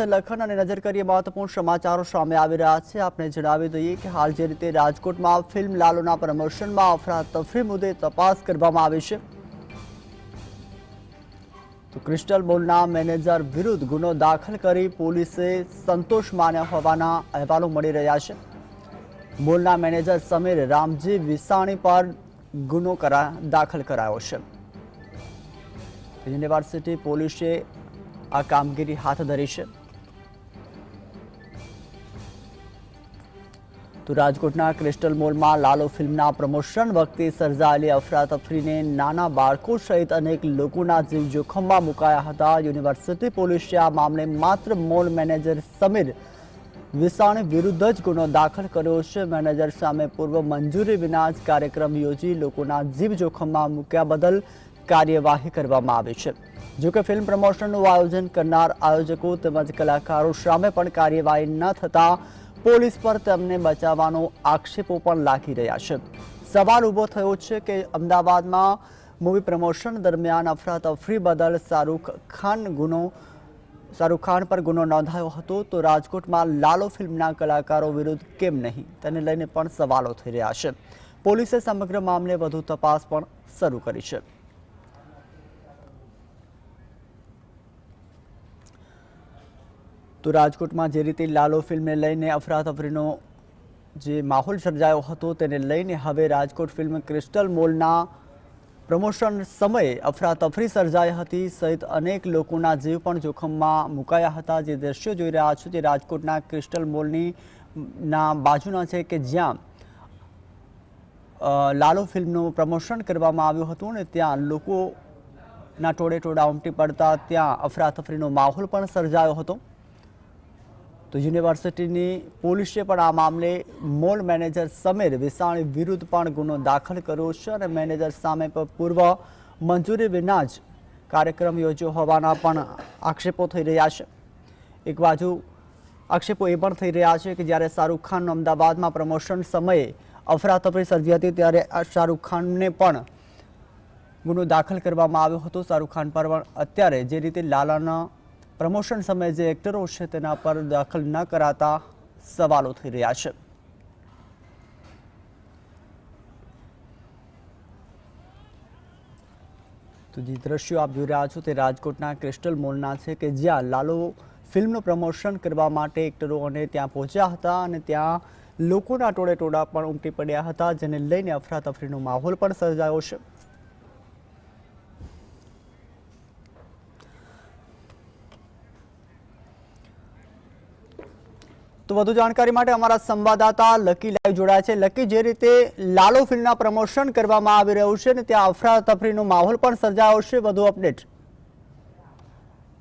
લખન અને નજર કરીએ મહત્વપૂર્ણ સમાચારો સામે આવી રહ્યા છે. આપણે જણાવી દઈએ કે હાલ જે રીતે રાજકોટમાં ફિલ્મ લાલુના પ્રમોશનમાં અફરાતફરી મુદ્દે તપાસ કરવામાં આવી છે. તો ક્રિસ્ટલ બોલના મેનેજર વિરુદ્ધ ગુનો દાખલ કરી પોલીસે સંતોષ માન્યા હોવાના અહેવાલો મળી રહ્યા છે. બોલના મેનેજર સમીર રામજી વિસાણી પર ગુનો કરા, દાખલ કરાયો છે. યુનિવર્સિટી પોલીસે આ કામગીરી હાથ ધરી છે. તો રાજકોટના ક્રિસ્ટલ મોલમાં લાલો ફિલ્મના પ્રમોશન વખતે સર્જાયેલી અફરાતફરીને નાના બાળકો સહિત અનેક લોકોના જીવ જોખમમાં મુકાયા હતા. યુનિવર્સિટી પોલીસે આ મામલે માત્ર મોલ મેનેજર સમીર વિસાણી વિરુદ્ધ જ ગુનો દાખલ કર્યો છે. મેનેજર સામે પૂર્વ મંજૂરી વિના જ કાર્યક્રમ યોજી લોકોના જીવ જોખમમાં મૂક્યા બદલ કાર્યવાહી કરવામાં આવી છે. જોકે ફિલ્મ પ્રમોશનનું આયોજન કરનાર આયોજકો તેમજ કલાકારો સામે પણ કાર્યવાહી ન થતા પોલીસ પર તેમને બચાવવાનો આક્ષેપો પણ લાગી રહ્યા છે. સવાલ ઊભો થયો છે કે અમદાવાદમાં મૂવી પ્રમોશન દરમિયાન અફરાતફરી બદલ શાહરૂખ ખાન ગુનો, શાહરૂખ ખાન પર ગુનો નોંધાયો હતો તો રાજકોટમાં લાલો ફિલ્મના કલાકારો વિરુદ્ધ કેમ નહીં? તેને લઈને પણ સવાલો થઈ રહ્યા છે. પોલીસે સમગ્ર મામલે વધુ તપાસ પણ શરૂ કરી છે. તો રાજકોટમાં જે રીતે લાલો ફિલ્મને લઈને અફરાતફરીનો જે માહોલ સર્જાયો હતો તેને લઈને હવે રાજકોટ ફિલ્મ ક્રિસ્ટલ મોલના પ્રમોશન સમયે અફરાતફરી સર્જાઈ હતી, સહિત અનેક લોકોના જીવ પણ જોખમમાં મુકાયા હતા. જે દ્રશ્યો જોઈ રહ્યા છો જે રાજકોટના ક્રિસ્ટલ મોલની ના બાજુના છે કે જ્યાં લાલો ફિલ્મનું પ્રમોશન કરવામાં આવ્યું હતું અને ત્યાં લોકોના ટોળે ટોળા ઉમટી પડતા ત્યાં અફરાતફરીનો માહોલ પણ સર્જાયો હતો. તો યુનિવર્સિટીની પોલીસે પણ આ મામલે મોલ મેનેજર સમીર વિસાણી વિરુદ્ધ પણ ગુનો દાખલ કર્યો છે અને મેનેજર સામે પૂર્વ મંજૂરી વિના જ કાર્યક્રમ યોજ્યો હોવાના પણ આક્ષેપો થઈ રહ્યા છે. એક બાજુ આક્ષેપો એ પણ થઈ રહ્યા છે કે જ્યારે શાહરૂખ ખાનનું અમદાવાદમાં પ્રમોશન સમયે અફરાતફરી સર્જી હતી ત્યારે શાહરૂખ ખાનને પણ ગુનો દાખલ કરવામાં આવ્યો હતો. શાહરૂખ ખાન પર પણ અત્યારે જે રીતે લાલાના પ્રમોશન સમયે જે એક્ટરો છે તેના પર દાખલ ન કરાતા સવાલો થઈ રહ્યા છે. તો જે દ્રશ્યો આપ જોઈ રહ્યા છો તે રાજકોટના ક્રિસ્ટલ મોલના છે કે જ્યાં લાલો ફિલ્મનું પ્રમોશન કરવા માટે એક્ટરો અને ત્યાં પહોંચ્યા હતા અને ત્યાં લોકોના ટોળે ટોળા પણ ઉમટી પડ્યા હતા, જેને લઈને અફરાતફરીનો માહોલ પણ સર્જાયો છે. તો વધુ જાણકારી માટે અમારા સંવાદદાતા લકી લાઈવ જોડાયા છે. લકી, જે રીતે લાલો ફિલ્મના પ્રમોશન કરવામાં આવી રહ્યું છે અને ત્યાં અફરાતફરીનો માહોલ પણ સર્જાયો છે. વધુ અપડેટ.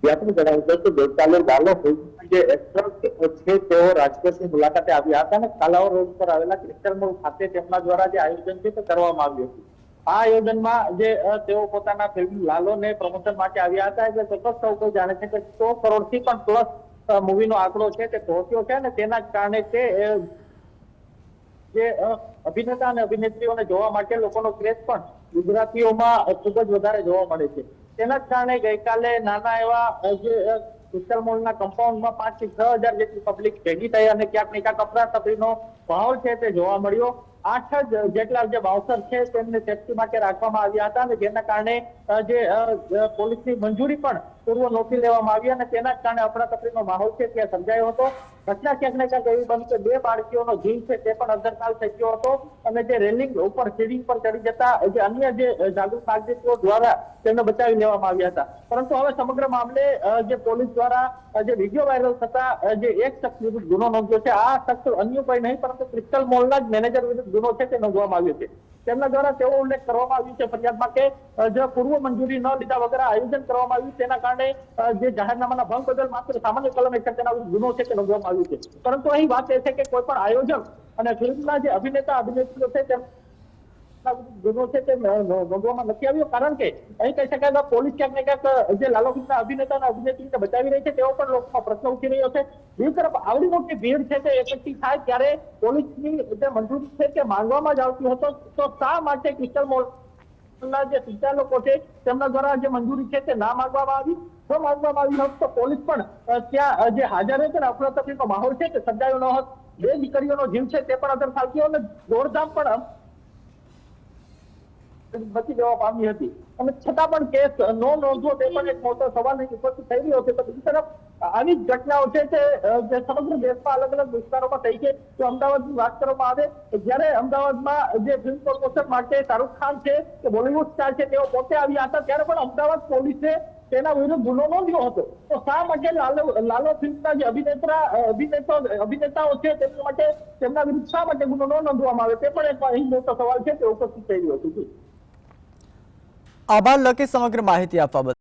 આપણે જણાવી દઉં કે ગઈકાલે લાલો ફિલ્મ જે એક્ટર છે, તેઓ રાજકોટની મુલાકાતે આવ્યા હતા અને કાલાઓ રોડ પર આવેલા ક્રિસ્ટલ મોલ ખાતે તેમના દ્વારા જે આયોજન છે તે કરવામાં આવ્યું હતું. આ આયોજનમાં જે તેઓ પોતાના ફિલ્મ લાલોને પ્રમોશન માટે આવ્યા હતા. એટલે સતત સૌ કોઈ જાણે છે કે સો કરોડથી પણ પ્લસ મૂવીનો આંકડો છે તે પહોંચ્યો છે અને તેના કારણે તે જે અભિનેતા અને અભિનેત્રીઓને જોવા માટે લોકોનો ક્રેઝ પણ ગુજરાતીઓમાં ખૂબ જ વધારે જોવા મળે છે. તેના જ કારણે ગઈકાલે નાના એવા જે ક્રિસ્ટલ મોલના કમ્પાઉન્ડમાં પાંચથી છ હજાર જેટલી પબ્લિક ભેગી થઈ અને ક્યાંક ને ક્યાંક અફરાતફરીનો ભાવ છે તે જોવા મળ્યો. આઠ જ જેટલા જે બાઉન્સર છે તેમને સેફટી માટે રાખવામાં આવ્યા હતા અને જેના કારણે જે પોલીસની મંજૂરી પણ પૂર્વ નોંધી લેવામાં આવી અને તેના કારણે અફરાતફરીનો માહોલ છે ત્યાં સર્જાયો હતો. ઘટના ક્યાંક ને ક્યાંક એવી બની કે બે બાળકીઓનો જીવ છે તે પણ અદ્ધરકાલ થઈ હતો અને જે રેલિંગ ઉપર સીડિંગ પર ચડી જતા જે અન્ય જે જાગૃત નાગરિકો દ્વારા તેમને બચાવી લેવામાં આવ્યા હતા. પરંતુ હવે સમગ્ર મામલે જે પોલીસ દ્વારા જે વીડિયો વાયરલ થતા જે એક શખ્સ વિરુદ્ધ ગુનો નોંધ્યો છે. આ શખ્સ અન્ય કોઈ નહીં, પરંતુ ક્રિસ્ટલ મોલના જ મેનેજર વિરુદ્ધ ગુનો છે તે નોંધવામાં આવ્યો છે. તેમના દ્વારા તેવો ઉલ્લેખ કરવામાં આવ્યો છે ફરિયાદમાં કે જે પૂર્વ મંજૂરી ન લીધા વગર આયોજન કરવામાં આવ્યું તેના કારણે જે જાહેરનામાના ભંગ બદલ માત્ર સામાન્ય કલમ હેઠળ તેના ગુનો છે તે નોંધવામાં આવ્યો છે. પરંતુ અહીં વાત એ છે કે કોઈ પણ આયોજક અને ફિલ્મના જે અભિનેતા, અભિનેત્રીઓ છે તેમ જે જે મંજૂરી છે તે જ ના જે તેમના દ્વારા જે મંજૂરી છે તે ના માંગવામાં આવી? માંગવામાં આવી હોત તો પોલીસ પણ ત્યાં જે હાજર છે ને અફરાતફરીનો માહોલ છે તે સર્જાયો ન હોત. બે દીકરીઓનો જીવ છે તે પણ અસર થતી અને દોડધામ પણ બચી જવા પામી હતી. અને છતાં પણ કેસ નો નોંધવો તે પણ એક મોટો સવાલ ઉપસ્થિત થઈ રહ્યો છે. તો બીજી તરફ, આવી ઘટનાઓ છે તે જે સમગ્ર દેશમાં અલગ અલગ વિસ્તારોમાં થઈ છે. તો અમદાવાદની વાત કરવામાં આવે જ્યારે અમદાવાદમાં જે ફિલ્મ પ્રમોશન માટે શાહરૂખ ખાન છે, કે બોલિવૂડ સ્ટાર છે, તેઓ પોતે આવ્યા હતા, ત્યારે પણ અમદાવાદ પોલીસે તેના વિરુદ્ધ ગુનો નોંધ્યો હતો. તો શા માટે લાલો લાલો ફિલ્મના જે અભિનેતા અભિનેતા, અભિનેતાઓ છે, તેમના માટે, તેમના વિરુદ્ધ શા માટે ગુનો ન નોંધવામાં આવે? તે પણ એક અહીં મોટો સવાલ છે, તે ઉપસ્થિત થઈ રહ્યો છે. આભાર લકી સમગ્ર માહિતી આપવા બદલ.